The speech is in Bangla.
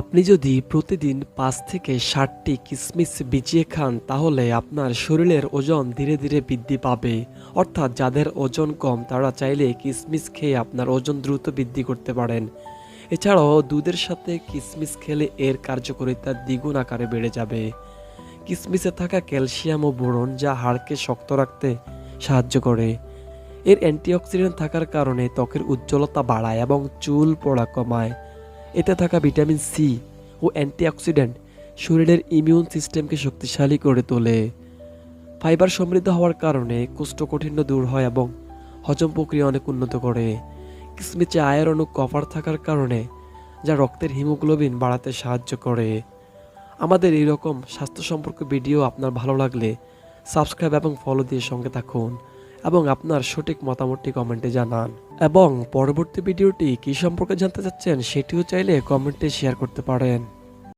আপনি যদি প্রতিদিন পাঁচ থেকে ষাটটি কিসমিস বিছিয়ে খান, তাহলে আপনার শরীরের ওজন ধীরে ধীরে বৃদ্ধি পাবে। অর্থাৎ যাদের ওজন কম, তারা চাইলে কিসমিস খেয়ে আপনার ওজন দ্রুত বৃদ্ধি করতে পারেন। এছাড়াও দুধের সাথে কিসমিস খেলে এর কার্যকারিতা দ্বিগুণ আকারে বেড়ে যাবে। কিসমিসে থাকা ক্যালসিয়াম ও বোরন যা হাড়কে শক্ত রাখতে সাহায্য করে। এর অ্যান্টিঅক্সিডেন্ট থাকার কারণে ত্বকের উজ্জ্বলতা বাড়ায় এবং চুল পড়া কমায়। এতে থাকা ভিটামিন সি ও অ্যান্টিঅক্সিডেন্ট শরীরের ইমিউন সিস্টেমকে শক্তিশালী করে তোলে। ফাইবার সমৃদ্ধ হওয়ার কারণে কোষ্ঠকাঠিন্য দূর হয় এবং হজম প্রক্রিয়া অনেক উন্নত করে। কিসমিচে আয়রন ও কপার থাকার কারণে যা রক্তের হিমোগ্লোবিন বাড়াতে সাহায্য করে। আমাদের এইরকম স্বাস্থ্য সম্পর্ক ভিডিও আপনার ভালো লাগলে সাবস্ক্রাইব এবং ফলো দিয়ে সঙ্গে থাকুন। এবং আপনার সঠিক মতামতটি কমেন্টে জানান। এবং পরবর্তী ভিডিওটি কি সম্পর্কে জানতে চাচ্ছেন, সেটিও চাইলে কমেন্টে শেয়ার করতে পারেন।